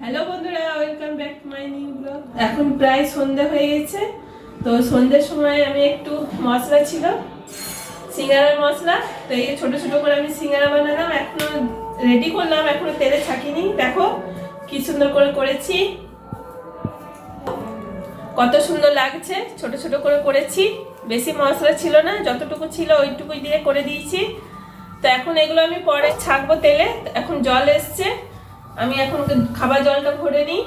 Hello বন্ধুরা welcome back to my new blog এখন প্রায় সন্ধে হয়ে গেছে, তো সন্ধ্যের সময় আমি একটু মশলা ছিল, সিঙ্গারার মশলা। তো এই ছোট ছোট করে আমি সিঙ্গারা বানালাম, এখনও রেডি করলাম, এখনও তেলে ছাকিনি। দেখো কি সুন্দর করে করেছি। কত সুন্দর লাগছে, ছোট ছোট করে করেছি। বেশি মশলা ছিল না, যতটুকু ছিল ওইটুকুই দিয়ে করে দিয়েছি। তো এখন এগুলো আমি পরে ছাকবো তেলে। এখন জল এসছে। আমি এখন খাবার জলটা ভরে নিই।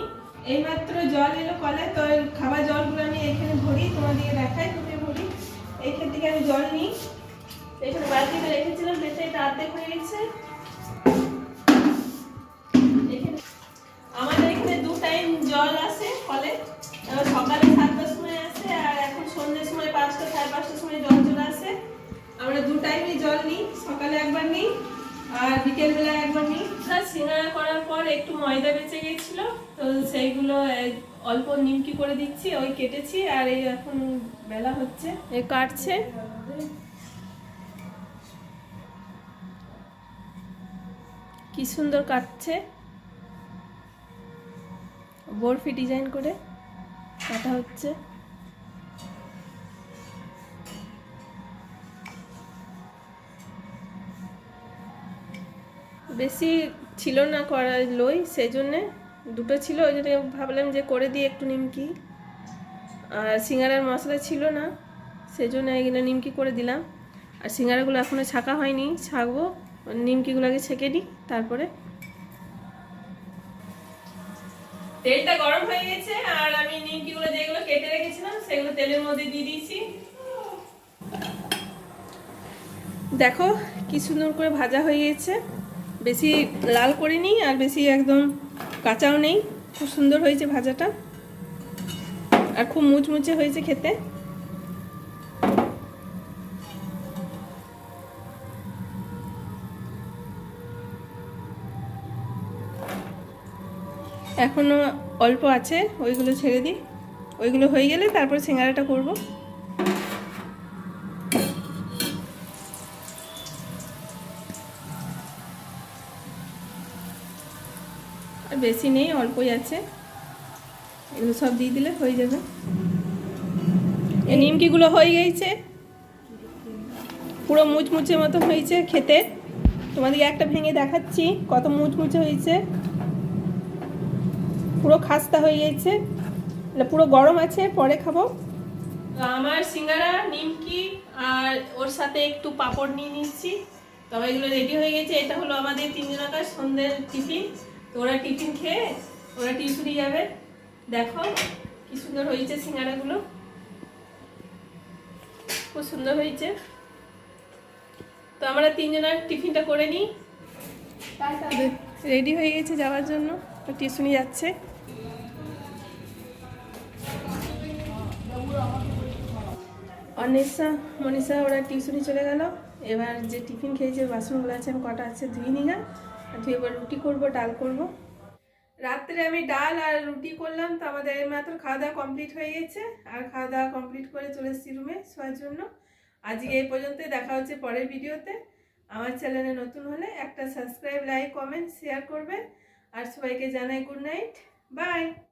এইমাত্র জল এলো কলে তো খাবার জলগুলো আমি এখানে ভরি তোমাদেরকে দেখাই তুমি ভরি। এইখান থেকে আমি জল নিই। এখানে বালতিতে রেখেছিলাম দেখতে এটা হয়ে গেছে। আমাদের এখানে দু টাইম জল আসে কলে। সকালে সাতটার সময় আসে আর এখন সন্ধ্যের সময় পাঁচটা সাড়ে পাঁচটার সময় জল চলে আসে। আমরা দু টাইমই জল নিই সকালে একবার নিই আর বিকেলবেলা একবার নিই। পর একটু ময়দা বেঁচে গেছিল তো সেইগুলো অল্প নিমকি করে দিচ্ছি, ওই কেটেছি, আর এই এখন বেলা হচ্ছে, এ কাটছে। কি সুন্দর কাটছে। বরফি ডিজাইন করে কাটা হচ্ছে। বেশি ছিল না করা লই সেই জন্যে দুটো ছিল, ওই জন্য ভাবলাম যে করে দিই একটু নিমকি। আর সিঙ্গারার মশলা ছিল না সেই জন্য এগুলো নিমকি করে দিলাম। আর সিঙ্গারাগুলো এখনও ছাঁকা হয়নি, ছাকবো, নিমকিগুলোকে ছেঁকে নিই, তারপরে তেলটা গরম হয়ে গেছে, আর আমি নিমকিগুলো যেগুলো কেটে রেখেছিলাম, সেগুলো তেলের মধ্যে দিয়ে দিয়েছি। দেখো, কি সুন্দর করে ভাজা হয়ে গেছে। বেশি লাল করিনি আর বেশি একদম কাঁচাও নেই। খুব সুন্দর হয়েছে ভাজাটা। আর খুব মুচমুচে হয়েছে খেতে। এখনও অল্প আছে, ওইগুলো ছেড়ে দিই। ওইগুলো হয়ে গেলে তারপর সিঙ্গারাটা করব। আর বেশি নেই অল্পই আছে। এগুলো সব দিয়ে দিলে হয়ে যাবে। এই নিমকিগুলো হয়ে গেছে। পুরো মুচমুচে মতো হয়েছে খেতে। তোমাদেরকে একটা ভেঙে দেখাচ্ছি কত মুচমুচে হয়েছে। পুরো খাস্তা হয়ে গেছে। পুরো গরম আছে পরে খাব। আমার সিঙ্গারা নিমকি আর ওর সাথে একটু পাঁপড় নিয়ে নিচ্ছি। তবে এগুলো রেডি হয়ে গেছে। এটা হলো আমাদের তিনজনকার সন্ধ্যের টিফিন। ওরা টিফিন খেয়ে, ওরা টিউশনি যাবে। দেখো, কি সুন্দর হয়েছে সিঙ্গারাগুলো। খুব সুন্দর হয়েছে। তো আমরা তিনজনের টিফিনটা করে নিই। রেডি হয়ে গেছে যাওয়ার জন্য টিউশনি যাচ্ছে। অনিশা মনীষা, ওরা টিউশনি চলে গেল। এবার যে টিফিন খেয়েছে বাসনগুলো আছে, আমি কটা আছে ধুই নিগা আর ধুয়ে এবার রুটি করব, ডাল করব। রাত্রে আমি ডাল আর রুটি করলাম, তো আমাদের মাত্র খাওয়া দাওয়া কমপ্লিট হয়ে গেছে। আর খাওয়া দাওয়া কমপ্লিট করে চলে এসেছি রুমে শোয়ার জন্য। আজকে এই পর্যন্ত দেখা হচ্ছে পরের ভিডিওতে। আমার চ্যানেলে নতুন হলে একটা সাবস্ক্রাইব লাইক কমেন্ট শেয়ার করবে আর সবাইকে জানাই গুড নাইট বাই